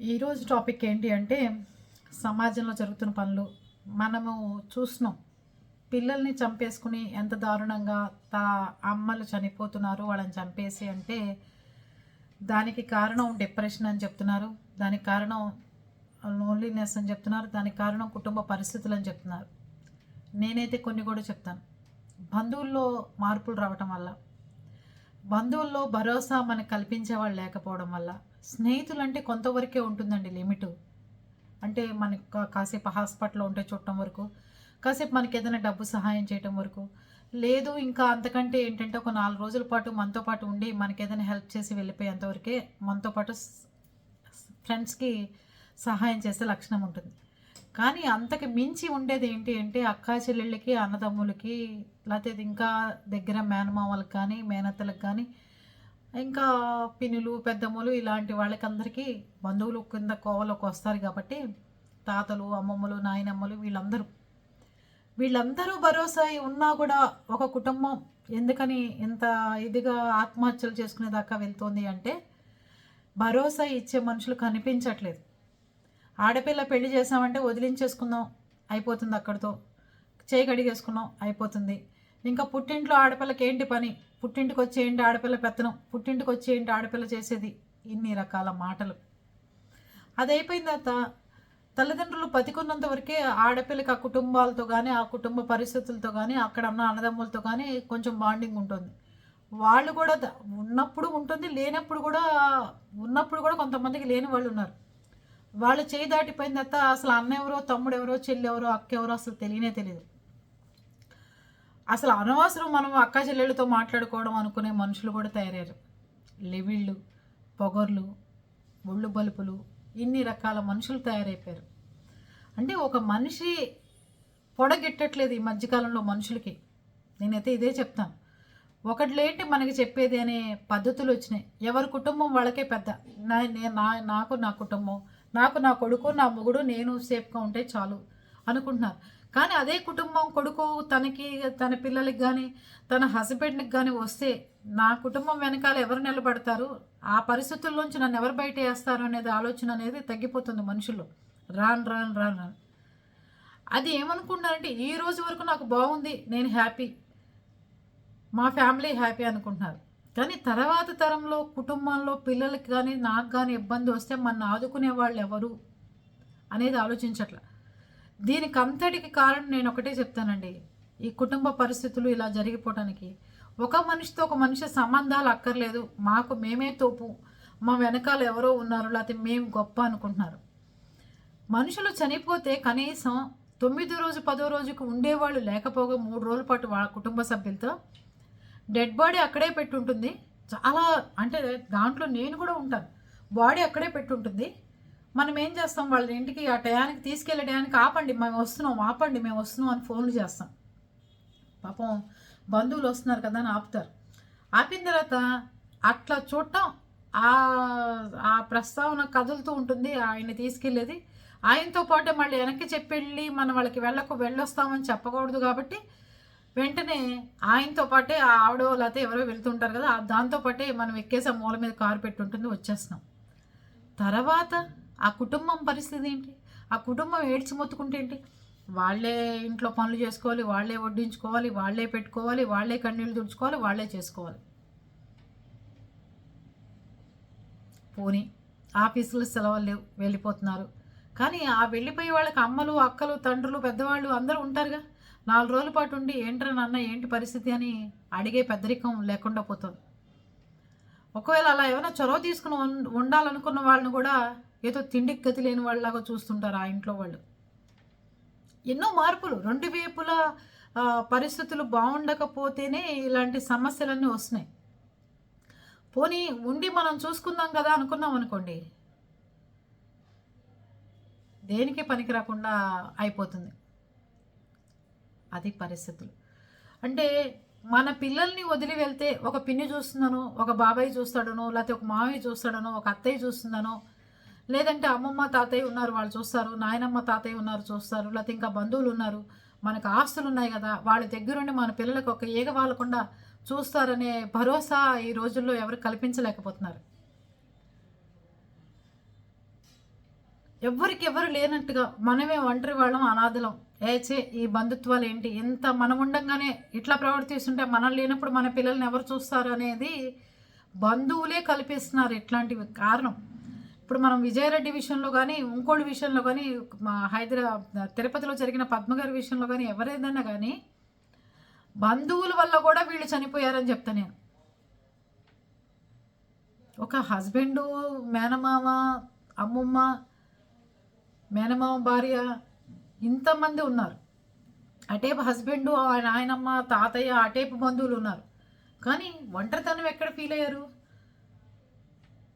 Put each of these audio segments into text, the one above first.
ఈరోజు టాపిక్ ఏంటి అంటే సమాజంలో జరుగుతున్న పనులు. మనము చూస్తున్నాం. పిల్లల్ని చంపేసుకుని ఎంత దారుణంగా తా అమ్మలు చనిపోతున్నారు వాళ్ళని చంపేసి అంటే దానికి కారణం డిప్రెషన్ అని చెప్తున్నారు. దానికి కారణం లోన్లీనెస్ అని చెప్తున్నారు. దానికి కారణం కుటుంబ పరిస్థితులు అని చెప్తున్నారు. నేనైతే కొన్ని కూడా చెప్తాను. బంధువుల్లో మార్పులు రావటం వల్ల బంధువుల్లో భరోసా మనకు కల్పించే వాళ్ళు లేకపోవడం వల్ల స్నేహితులు అంటే కొంతవరకే ఉంటుందండి లిమిట్. అంటే మనకు కాసేపు హాస్పిటల్లో ఉంటే చూడటం వరకు కాసేపు మనకి ఏదైనా డబ్బు సహాయం చేయటం వరకు. లేదు ఇంకా అంతకంటే ఏంటంటే ఒక నాలుగు రోజుల పాటు మనతో పాటు ఉండి మనకి ఏదైనా హెల్ప్ చేసి వెళ్ళిపోయేంతవరకే మనతో పాటు ఫ్రెండ్స్కి సహాయం చేసే లక్షణం ఉంటుంది. కానీ అంతకు మించి ఉండేది ఏంటి అంటే అక్కా చెల్లెళ్ళకి అన్నదమ్ములకి లేకపోతే ఇంకా దగ్గర మేనమామలకు కానీ మేనత్తలకు కానీ ఇంకా పినులు పెద్దమ్మలు ఇలాంటి వాళ్ళకందరికీ బంధువులు కింద కోవలోకి వస్తారు కాబట్టి తాతలు అమ్మమ్మలు నాయనమ్మలు వీళ్ళందరూ. వీళ్ళందరూ భరోసా ఉన్నా కూడా ఒక కుటుంబం ఎందుకని ఇంత ఇదిగా ఆత్మహత్యలు చేసుకునేదాకా వెళ్తోంది అంటే భరోసా ఇచ్చే మనుషులు కనిపించట్లేదు. ఆడపిల్ల పెళ్ళి చేసామంటే వదిలించేసుకుందాం అయిపోతుంది అక్కడితో. చేయి కడిగేసుకున్నాం అయిపోతుంది. ఇంకా పుట్టింట్లో ఆడపిల్లకి ఏంటి పని? పుట్టింటికి వచ్చి ఏంటి ఆడపిల్ల పెత్తనం? పుట్టింటికి వచ్చి ఏంటి ఆడపిల్ల చేసేది? ఇన్ని రకాల మాటలు. అది అయిపోయిన తర్వాత తల్లిదండ్రులు బతికున్నంత వరకే ఆడపిల్లకి ఆ కుటుంబాలతో కానీ ఆ కుటుంబ పరిస్థితులతో కానీ అక్కడ ఉన్న అన్నదమ్ములతో కానీ కొంచెం బాండింగ్ ఉంటుంది. వాళ్ళు కూడా ఉన్నప్పుడు ఉంటుంది లేనప్పుడు కూడా ఉన్నప్పుడు కూడా కొంతమందికి లేని వాళ్ళు ఉన్నారు. వాళ్ళు చేయి దాటిపోయిన తర్వాత అసలు అన్న ఎవరో తమ్ముడు ఎవరో చెల్లి ఎవరో అక్క ఎవరో అసలు తెలియనే తెలియదు. అసలు అనవసరం మనం అక్క చెల్లెళ్ళతో మాట్లాడుకోవడం అనుకునే మనుషులు కూడా తయారయ్యారు. లెవిళ్ళు పొగర్లు ఒళ్ళు బలుపులు ఇన్ని రకాల మనుషులు తయారైపోయారు. అంటే ఒక మనిషి పొడగెట్టట్లేదు ఈ మధ్యకాలంలో మనుషులకి. నేనైతే ఇదే చెప్తాను. ఒకట్లేంటి మనకి చెప్పేది అనే పద్ధతులు వచ్చినాయి. ఎవరి కుటుంబం వాళ్ళకే పెద్ద. నా నా నాకు నా కుటుంబం నాకు నా కొడుకు నా మొగుడు నేను సేఫ్గా ఉంటే చాలు అనుకుంటున్నారు. కానీ అదే కుటుంబం కొడుకు తనకి తన పిల్లలకి కానీ తన హస్బెండ్కి కానీ వస్తే నా కుటుంబం వెనకాల ఎవరు నిలబడతారు? ఆ పరిస్థితుల్లోంచి నన్ను ఎవరు బయట వేస్తారు అనేది ఆలోచన అనేది తగ్గిపోతుంది మనుషుల్లో. రాను రాను రాను రాను. అది ఏమనుకుంటున్నారంటే ఈ రోజు వరకు నాకు బాగుంది నేను హ్యాపీ. మా ఫ్యామిలీ హ్యాపీ అనుకుంటున్నారు. కానీ తర్వాత తరంలో కుటుంబంలో పిల్లలకి కానీ నాకు కానీ ఇబ్బంది వస్తే మన ఆదుకునే వాళ్ళు ఎవరు అనేది ఆలోచించట్ల. దీనికి అంతటికి కారణం నేను ఒకటే చెప్తానండి. ఈ కుటుంబ పరిస్థితులు ఇలా జరిగిపోవటానికి. ఒక మనిషితో ఒక మనిషి సంబంధాలు అక్కర్లేదు. మాకు మేమే తోపు. మా వెనకాల ఎవరో ఉన్నారు లేకపోతే మేము గొప్ప అనుకుంటున్నారు. మనుషులు చనిపోతే కనీసం తొమ్మిదో రోజు పదో రోజుకు ఉండేవాళ్ళు లేకపోగా మూడు రోజుల పాటు వాళ్ళ కుటుంబ సభ్యులతో డెడ్ బాడీ అక్కడే పెట్టుంటుంది. చాలా అంటే దాంట్లో నేను కూడా ఉంటాను. బాడీ అక్కడే పెట్టుంటుంది. మనం ఏం చేస్తాం? వాళ్ళ ఇంటికి ఆ టయానికి తీసుకెళ్ళే టయానికి ఆపండి. మేము వస్తున్నాం ఆపండి మేము వస్తున్నాం అని ఫోన్లు చేస్తాం. పాపం బంధువులు వస్తున్నారు కదా అని ఆపుతారు. ఆపిన తర్వాత అట్లా చూడటం ఆ ప్రస్తావన కదులుతూ ఉంటుంది ఆయన తీసుకెళ్ళేది. ఆయనతో పాటే మళ్ళీ వెనక్కి చెప్పెళ్ళి మనం వాళ్ళకి వెళ్ళకు వెళ్ళొస్తామని చెప్పకూడదు కాబట్టి వెంటనే ఆయనతో పాటే ఆ ఆవిడో లేకపోతే ఎవరో వెళ్తుంటారు కదా దాంతో పాటే మనం ఎక్కేసాం మూల మీద కారు పెట్టుంటుంది వచ్చేస్తున్నాం. తర్వాత ఆ కుటుంబం పరిస్థితి ఏంటి? ఆ కుటుంబం ఏడ్చి మొత్తుకుంటే ఏంటి? వాళ్ళే ఇంట్లో పనులు చేసుకోవాలి వాళ్ళే వడ్డించుకోవాలి వాళ్ళే పెట్టుకోవాలి వాళ్ళే కన్నీళ్ళు తుడుచుకోవాలి వాళ్ళే చేసుకోవాలి. పోనీ ఆఫీసులు సెలవులు లేవు వెళ్ళిపోతున్నారు. కానీ ఆ వెళ్ళిపోయే వాళ్ళకి అమ్మలు అక్కలు తండ్రులు పెద్దవాళ్ళు అందరూ ఉంటారుగా? నాలుగు రోజుల పాటు ఉండి ఏంట్రా నాన్న ఏంటి పరిస్థితి అని అడిగే పెద్దరికం లేకుండా పోతుంది. ఒకవేళ అలా ఏమైనా చొరవ తీసుకుని ఉండాలనుకున్న వాళ్ళని కూడా ఏదో తిండికి గతి లేని వాళ్ళలాగా చూస్తుంటారు ఆ ఇంట్లో వాళ్ళు. ఎన్నో మార్పులు రెండు వేపుల పరిస్థితులు బాగుండకపోతేనే ఇలాంటి సమస్యలన్నీ వస్తున్నాయి. పోనీ ఉండి మనం చూసుకుందాం కదా అనుకున్నాం అనుకోండి దేనికి పనికి రాకుండా అయిపోతుంది. అది పరిస్థితులు. అంటే మన పిల్లల్ని వదిలి వెళ్తే ఒక పిన్ని చూస్తున్నాను ఒక బాబాయ్ చూస్తాడనో లేకపోతే ఒక మామయ్య చూస్తాడనో ఒక అత్తయ్య చూస్తుందనో లేదంటే అమ్మమ్మ తాతయ్య ఉన్నారు వాళ్ళు చూస్తారు నాయనమ్మ తాతయ్య ఉన్నారు చూస్తారు లేకపోతే ఇంకా బంధువులు ఉన్నారు మనకు ఆస్తులు ఉన్నాయి కదా వాళ్ళ దగ్గరుండి మన పిల్లలకు ఒక ఏగ వాళ్ళకుండా చూస్తారనే భరోసా ఈ రోజుల్లో ఎవరు కల్పించలేకపోతున్నారు. ఎవరికి ఎవరు లేనట్టుగా మనమే ఒంటరి వాళ్ళం అనాథలం. ఏచే ఈ బంధుత్వాలు ఏంటి? ఎంత మనం ఉండంగానే ఇట్లా ప్రవర్తిస్తుంటే మనం లేనప్పుడు మన పిల్లల్ని ఎవరు చూస్తారు అనేది బంధువులే కల్పిస్తున్నారు ఇట్లాంటివి కారణం. ఇప్పుడు మనం విజయరెడ్డి విషయంలో కానీ ఇంకోళ్ళ విషయంలో కానీ హైదరాబాద్ తిరుపతిలో జరిగిన పద్మగారి విషయంలో కానీ ఎవరేదన్నా కానీ బంధువుల వల్ల కూడా వీళ్ళు చనిపోయారని చెప్తా నేను. ఒక హస్బెండు మేనమామ అమ్మమ్మ మేనమామ భార్య ఇంతమంది ఉన్నారు. అటేపు హస్బెండు ఆయన ఆయనమ్మ తాతయ్య అటేపు బంధువులు ఉన్నారు. కానీ ఒంటరితనం ఎక్కడ ఫీల్ అయ్యారు?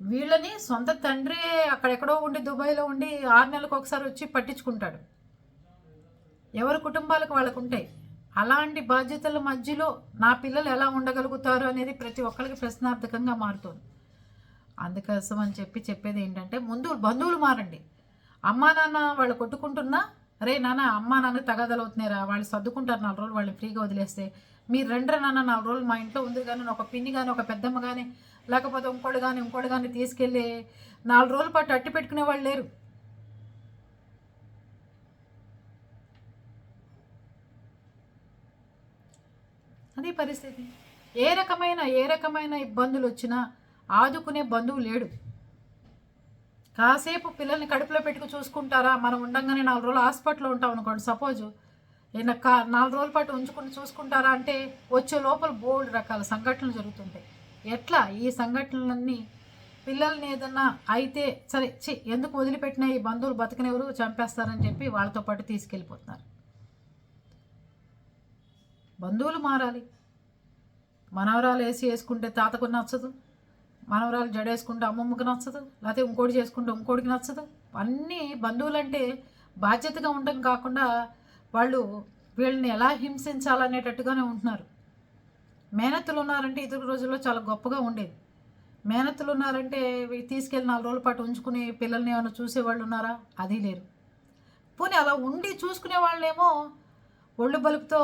వీళ్ళని సొంత తండ్రి అక్కడెక్కడో ఉండి దుబాయ్లో ఉండి ఆరు నెలలకు ఒకసారి వచ్చి పట్టించుకుంటాడు. ఎవరి కుటుంబాలకు వాళ్ళకు ఉంటాయి అలాంటి బాధ్యతల మధ్యలో నా పిల్లలు ఎలా ఉండగలుగుతారు అనేది ప్రతి ఒక్కరికి ప్రశ్నార్థకంగా మారుతుంది. అందుకోసం అని చెప్పి చెప్పేది ఏంటంటే ముందు బంధువులు మారండి. అమ్మా నాన్న వాళ్ళు కొట్టుకుంటున్నా అరే నాన్న అమ్మ నాన్న తగాదలు అవుతున్నారా వాళ్ళు సర్దుకుంటారు నాలుగు రోజులు వాళ్ళని ఫ్రీగా వదిలేస్తే. మీరు రెండ్రా నాన్న నాలుగు రోజులు మా ఇంట్లో ఉంది కానీ ఒక పిన్ని కానీ ఒక పెద్దమ్మ కానీ లేకపోతే ఇంకోటి కానీ ఇంకోటి కానీ తీసుకెళ్ళి నాలుగు రోజుల పాటు అట్టి పెట్టుకునే వాళ్ళు లేరు. అదే పరిస్థితి. ఏ రకమైన ఏ రకమైన ఇబ్బందులు వచ్చినా ఆదుకునే బంధువు లేడు. కాసేపు పిల్లల్ని కడుపులో పెట్టుకు చూసుకుంటారా? మనం ఉండగానే నాలుగు రోజులు హాస్పిటల్లో ఉంటాం అనుకోండి సపోజు. ఈయన కా నాలుగు రోజుల పాటు ఉంచుకుని చూసుకుంటారా అంటే వచ్చే లోపల బోల్డ్ రకాల సంఘటనలు జరుగుతుంటాయి. ఎట్లా? ఈ సంఘటనలన్నీ పిల్లల్ని ఏదన్నా అయితే సరే చి ఎందుకు వదిలిపెట్టినా ఈ బంధువులు బతకనెవరు చంపేస్తారని చెప్పి వాళ్ళతో పాటు తీసుకెళ్ళిపోతున్నారు. బంధువులు మారాలి. మనవరాలు వేసి వేసుకుంటే తాతకు నచ్చదు. మనవరాలు జడేసుకుంటే అమ్మమ్మకి నచ్చదు లేకపోతే ఇంకోటి చేసుకుంటే ఇంకోటికి నచ్చదు. అన్నీ బంధువులంటే బాధ్యతగా ఉండడం కాకుండా వాళ్ళు వీళ్ళని ఎలా హింసించాలనేటట్టుగానే ఉంటున్నారు. మేనత్తులు ఉన్నారంటే ఇతర రోజుల్లో చాలా గొప్పగా ఉండేది. మేనత్తులు ఉన్నారంటే తీసుకెళ్ళి నాలుగు రోజుల పాటు ఉంచుకుని పిల్లల్ని ఏమైనా చూసేవాళ్ళు ఉన్నారా? అది లేరు పోనీ అలా ఉండి చూసుకునే వాళ్ళేమో ఒళ్ళు బలుపుతో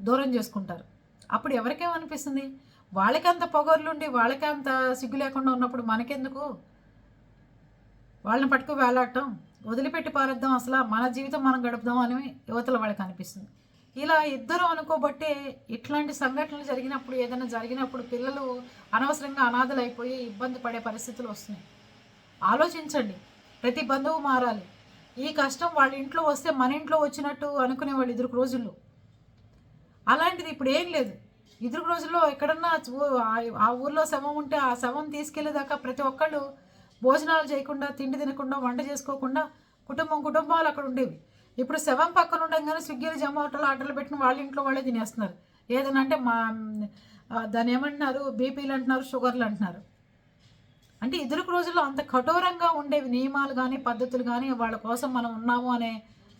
దూరం చేసుకుంటారు. అప్పుడు ఎవరికేమనిపిస్తుంది వాళ్ళకంత పొగర్లుండి వాళ్ళకంత సిగ్గు లేకుండా ఉన్నప్పుడు మనకెందుకు? వాళ్ళని పట్టుకు వేలాడటం వదిలిపెట్టి పారేద్దాం అసలు మన జీవితం మనం గడుపుదాం అని యువతల వాళ్ళకి అనిపిస్తుంది. ఇలా ఇద్దరు అనుకోబట్టే ఇట్లాంటి సంఘటనలు జరిగినప్పుడు ఏదైనా జరిగినప్పుడు పిల్లలు అనవసరంగా అనాథలు అయిపోయి ఇబ్బంది పడే పరిస్థితులు వస్తున్నాయి. ఆలోచించండి ప్రతి బంధువు మారాలి. ఈ కష్టం వాళ్ళ ఇంట్లో వస్తే మన ఇంట్లో వచ్చినట్టు అనుకునే వాళ్ళు ఇద్దరు రోజుల్లో. అలాంటిది ఇప్పుడు ఏం లేదు. ఇద్దరు రోజుల్లో ఎక్కడన్నా ఆ- ఊర్లో శవం ఉంటే ఆ శవం తీసుకెళ్ళేదాకా ప్రతి ఒక్కళ్ళు భోజనాలు చేయకుండా తిండి తినకుండా వంట చేసుకోకుండా కుటుంబం కుటుంబాలు అక్కడ ఉండేవి. ఇప్పుడు శవం పక్కన ఉండగానే స్విగ్గీలు జొమాటోలు ఆర్డర్లు పెట్టిన వాళ్ళ ఇంట్లో వాళ్ళే తినేస్తున్నారు. ఏదైనా అంటే మా దాని దాన్ని ఏమంటున్నారు? బీపీలు అంటున్నారు షుగర్లు అంటున్నారు. అంటే ఇద్దరు రోజుల్లో అంత కఠోరంగా ఉండేవి నియమాలు కానీ పద్ధతులు కానీ వాళ్ళ కోసం మనం ఉన్నాము అనే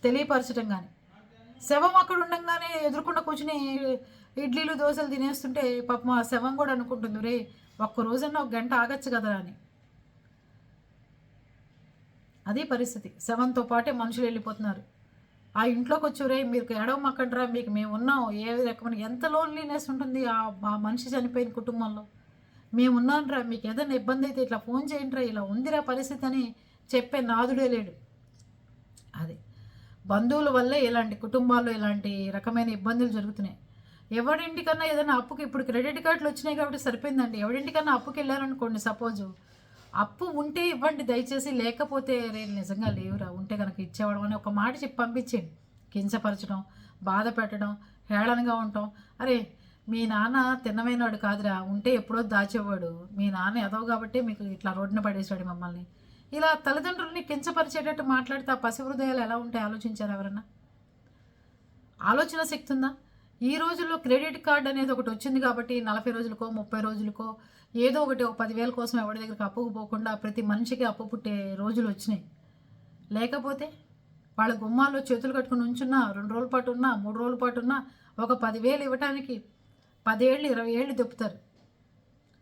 తెలియపరచడం కానీ శవం అక్కడ ఉండగానే ఎదుర్కొండ కూర్చుని ఇడ్లీలు దోశలు తినేస్తుంటే పాపం ఆ శవం కూడా అనుకుంటుంది రే ఒక్క రోజన్నా ఒక గంట ఆగచ్చు కదా అని. అదే పరిస్థితి. శవంతో పాటే మనుషులు వెళ్ళిపోతున్నారు. ఆ ఇంట్లోకి వచ్చి రే మీకు ఎడవమక్కండ్రా మీకు మేము ఉన్నాం. ఏ రకమైన ఎంత లోన్లీనెస్ ఉంటుంది ఆ మనిషి చనిపోయిన కుటుంబంలో. మేము ఉన్నాంరా మీకు ఏదైనా ఇబ్బంది అయితే ఇట్లా ఫోన్ చేయండిరా ఇలా ఉందిరా పరిస్థితి అని చెప్పే నాదుడే లేడు. అది. బంధువుల వల్లే ఇలాంటి కుటుంబాల్లో ఇలాంటి రకమైన ఇబ్బందులు జరుగుతున్నాయి. ఎవరింటికన్నా ఏదైనా అప్పుకి ఇప్పుడు క్రెడిట్ కార్డులు వచ్చినాయి కాబట్టి సరిపోయిందండి. ఎవరింటికన్నా అప్పుకి వెళ్ళారనుకోండి సపోజు. అప్పు ఉంటే ఇవ్వండి దయచేసి. లేకపోతే నేను నిజంగా లేవురా ఉంటే కనుక ఇచ్చేవాడు అని ఒక మాట చెప్పి పంపించండి కించపరచడం బాధ పెట్టడం హేళనగా ఉండటం. అరే మీ నాన్న తిన్నమైనవాడు కాదురా ఉంటే ఎప్పుడో దాచేవాడు. మీ నాన్న ఎదవ కాబట్టి మీకు ఇట్లా రోడ్డున పడేసాడు మమ్మల్ని. ఇలా తల్లిదండ్రుల్ని కించపరిచేటట్టు మాట్లాడితే ఆ పసి హృదయాలు ఎలా ఉంటాయి? ఆలోచించారు ఎవరన్నా? ఆలోచన శక్తి ఉందా? ఈ రోజుల్లో క్రెడిట్ కార్డ్ అనేది ఒకటి వచ్చింది కాబట్టి నలభై రోజులకో ముప్పై రోజులకో ఏదో ఒకటి ఒక పదివేల కోసం ఎవరి దగ్గరికి అప్పుకు పోకుండా ప్రతి మనిషికి అప్పు పుట్టే రోజులు వచ్చినాయి. లేకపోతే వాళ్ళ గుమ్మాల్లో చేతులు కట్టుకుని ఉంచున్నా రెండు రోజుల పాటు ఉన్నా మూడు రోజుల పాటు ఉన్నా ఒక పదివేలు ఇవ్వటానికి పదేళ్ళు ఇరవై ఏళ్ళు దెప్పుతారు.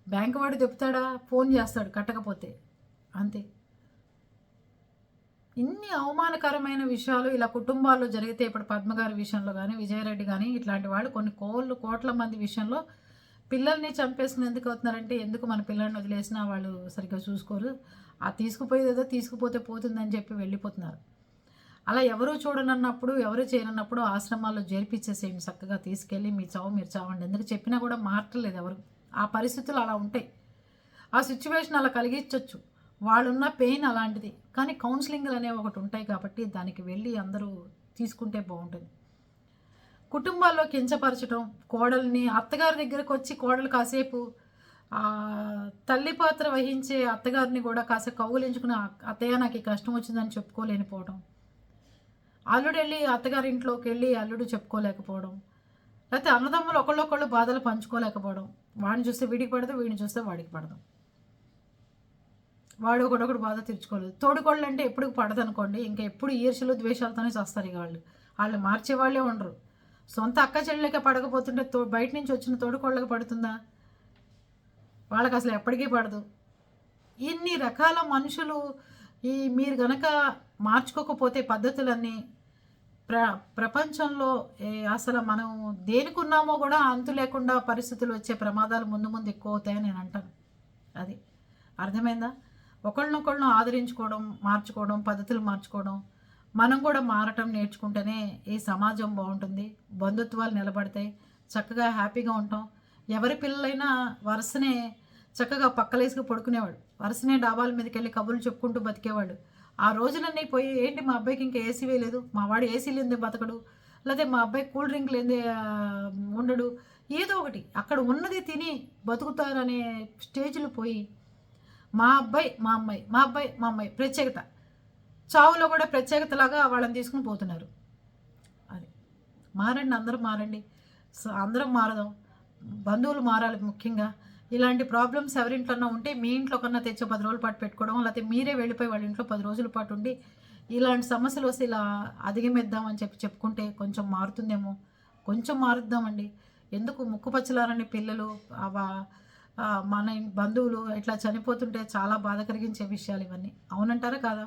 బ్యాంకు వాడు దెప్పుతాడా? ఫోన్ చేస్తాడు కట్టకపోతే. అంతే. ఇన్ని అవమానకరమైన విషయాలు ఇలా కుటుంబాల్లో జరిగితే ఇప్పుడు పద్మగారి విషయంలో కానీ విజయరెడ్డి కానీ ఇట్లాంటి వాళ్ళు కొన్ని కోళ్ళు కోట్ల మంది విషయంలో పిల్లల్ని చంపేసుకుని ఎందుకు అవుతున్నారంటే ఎందుకు మన పిల్లల్ని వదిలేసినా వాళ్ళు సరిగ్గా చూసుకోరు. ఆ తీసుకుపోయేది ఏదో తీసుకుపోతే పోతుందని చెప్పి వెళ్ళిపోతున్నారు. అలా ఎవరు చూడనన్నప్పుడు ఎవరు చేయనన్నప్పుడు ఆశ్రమాల్లో జరిపించేసేయండి చక్కగా తీసుకెళ్ళి మీ చావు మీరు చావండి. ఎందుకు చెప్పినా కూడా మార్చలేదు ఎవరు. ఆ పరిస్థితులు అలా ఉంటాయి. ఆ సిచ్యువేషన్ అలా కలిగించవచ్చు వాళ్ళున్న పెయిన్ అలాంటిది. కానీ కౌన్సిలింగ్లు అనేవి ఒకటి ఉంటాయి కాబట్టి దానికి వెళ్ళి అందరూ తీసుకుంటే బాగుంటుంది. కుటుంబాల్లో కించపరచడం కోడల్ని అత్తగారి దగ్గరకు వచ్చి కోడలు కాసేపు తల్లి పాత్ర వహించే అత్తగారిని కూడా కాసేపు కౌగులించుకుని అత్తయ్య నాకు ఈ కష్టం వచ్చిందని చెప్పుకోలేనిపోవడం. అల్లుడు వెళ్ళి అత్తగారి ఇంట్లోకి వెళ్ళి అల్లుడు చెప్పుకోలేకపోవడం. లేకపోతే అన్నదమ్ములు ఒకళ్ళొకళ్ళు బాధలు పంచుకోలేకపోవడం. వాడిని చూస్తే వీడికి పడదు వీడిని చూస్తే వాడికి పడదు. వాడు ఒకడొకడు బాధ తెచ్చుకోలేదు తోడుకోళ్ళు అంటే ఎప్పుడు పడదు అనుకోండి ఇంకా ఎప్పుడు ఈర్షలు ద్వేషాలతోనే చేస్తారు ఇక వాళ్ళు. వాళ్ళు మార్చే వాళ్ళే ఉండరు. సొంత అక్క చెల్లెలకే పడకపోతుంటే తో బయట నుంచి వచ్చిన తోడుకోళ్ళకి పడుతుందా? వాళ్ళకి అసలు ఎప్పటికీ పడదు. ఇన్ని రకాల మనుషులు ఈ మీరు గనక మార్చుకోకపోతే పద్ధతులన్నీ ప్ర ప్రపంచంలో ఏ అసలు మనం దేనికి ఉన్నామో కూడా అంతు లేకుండా పరిస్థితులు వచ్చే ప్రమాదాలు ముందు ముందు ఎక్కువ అవుతాయని నేను అంటాను. అది. అర్థమైందా? ఒకళ్ళనొకళ్ళను ఆదరించుకోవడం మార్చుకోవడం పద్ధతులు మార్చుకోవడం మనం కూడా మారటం నేర్చుకుంటేనే ఈ సమాజం బాగుంటుంది. బంధుత్వాలు నిలబడతాయి. చక్కగా హ్యాపీగా ఉంటాం. ఎవరి పిల్లలైనా వరుసనే చక్కగా పక్కలేసుకు పడుకునేవాడు వరుసనే డాబాల మీదకి వెళ్ళి కబుర్లు చెప్పుకుంటూ బతికేవాడు ఆ రోజులన్నీ పోయి ఏంటి మా అబ్బాయికి ఇంకా ఏసీ వేయలేదు? మా వాడు ఏసీ లేదే బతకడు. లేకపోతే మా అబ్బాయి కూల్ డ్రింక్ లేదే ఉండడు. ఏదో ఒకటి. అక్కడ ఉన్నది తిని బతుకుతారనే స్టేజ్లు పోయి మా అబ్బాయి మా అమ్మాయి మా అబ్బాయి మా అమ్మాయి ప్రత్యేకత. చావులో కూడా ప్రత్యేకతలాగా వాళ్ళని తీసుకుని పోతున్నారు. అది. మారండి అందరూ మారండి. సో అందరం మారదాం. బంధువులు మారాలి ముఖ్యంగా. ఇలాంటి ప్రాబ్లమ్స్ ఎవరింట్లోనో ఉంటే మీ ఇంట్లో కన్నా తెచ్చే పది రోజుల పాటు పెట్టుకోవడం లేకపోతే మీరే వెళ్ళిపోయి వాళ్ళ ఇంట్లో పది రోజుల పాటు ఉండి ఇలాంటి సమస్యలు వస్తే ఇలా అధిగమిద్దామని చెప్పి చెప్పుకుంటే కొంచెం మారుతుందేమో. కొంచెం మారుద్దామండి. ఎందుకు ముక్కు పచ్చలారని పిల్లలు అవ- మన బంధువులు ఇట్లా చనిపోతుంటే చాలా బాధ కలిగించే విషయాలు ఇవన్నీ. అవునంటారా కాదా?